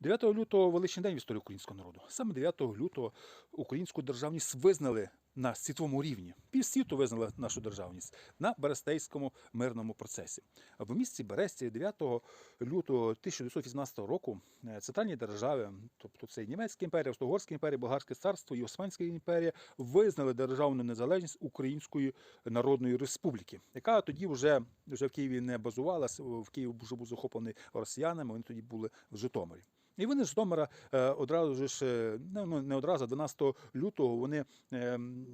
9 лютого величний день в історії українського народу. Саме 9 лютого українську державність визнали на світовому рівні. Півсвіту визнали нашу державність на Берестейському мирному процесі. В місті Бересті 9 лютого 1918 року е, центральні держави, тобто це і Німецька імперія, Австро-Угорська імперія, Болгарське царство і Османська імперія, визнали державну незалежність Української Народної Республіки, яка тоді вже, вже в Києві не базувалася, в Київ вже був захоплений росіянами, вони тоді були в Житомирі. І вони з Житомира е, одразу ж, е, ну ну, не одразу, а 12 лютого вони е, м,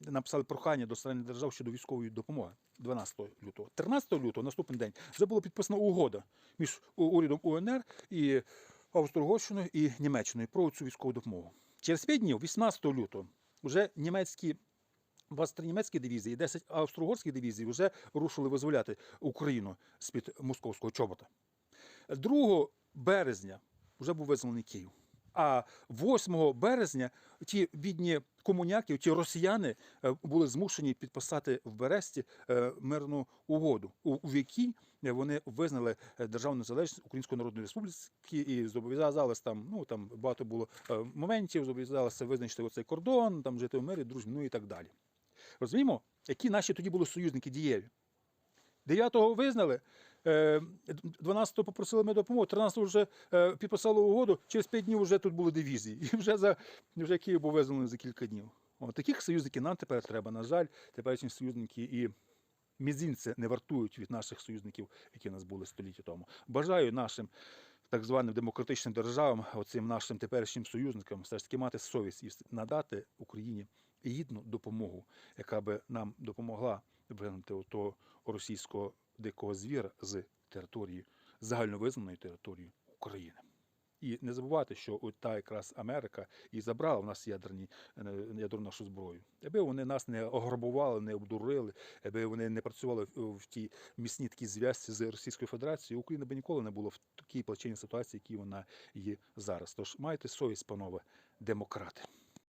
написали прохання до стран держав щодо військової допомоги. 12 лютого. 13 лютого, наступний день, вже була підписана угода між урядом УНР і Австро-Угорщиною і Німеччиною про цю військову допомогу. Через 5 днів, 18 лютого, вже німецькі 23 німецькі дивізії і 10 австро-угорських дивізій вже рушили визволяти Україну з-під московського чобота. 2 березня вже був визволений Київ. А 8 березня ті бідні комуняки, ті росіяни е, були змушені підписати в Бересті е, мирну угоду, у якій вони визнали е, державну незалежність Української Народної Республіки і зобов'язалися там, ну там багато було моментів, зобов'язалися визначити оцей кордон, там жити в мирі, дружбі, ну і так далі. Розуміємо, які наші тоді були союзники дієві. 9-го визнали, 12-го попросили ми допомогу, 13-го вже е, підписали угоду, через 5 днів вже тут були дивізії. І вже, за, вже Київ був визволений за кілька днів. От таких союзників нам тепер треба. На жаль, теперішні союзники і мізинці не вартують від наших союзників, які в нас були століття тому. Бажаю нашим так званим демократичним державам, оцим нашим теперішнім союзникам, все ж таки мати совість і надати Україні гідну допомогу, яка би нам допомогла вигнати того російського дикого звіра з території загальновизнаної території України. І не забувати, що от та якраз Америка і забрала в нас ядерні, е, ядерну нашу зброю. Аби вони нас не ограбували, не обдурили, аби вони не працювали в, тій міцній такій зв'язці з Російською Федерацією, Україна би ніколи не була в такій плачевній ситуації, які вона є зараз. Тож майте совість, панове демократи.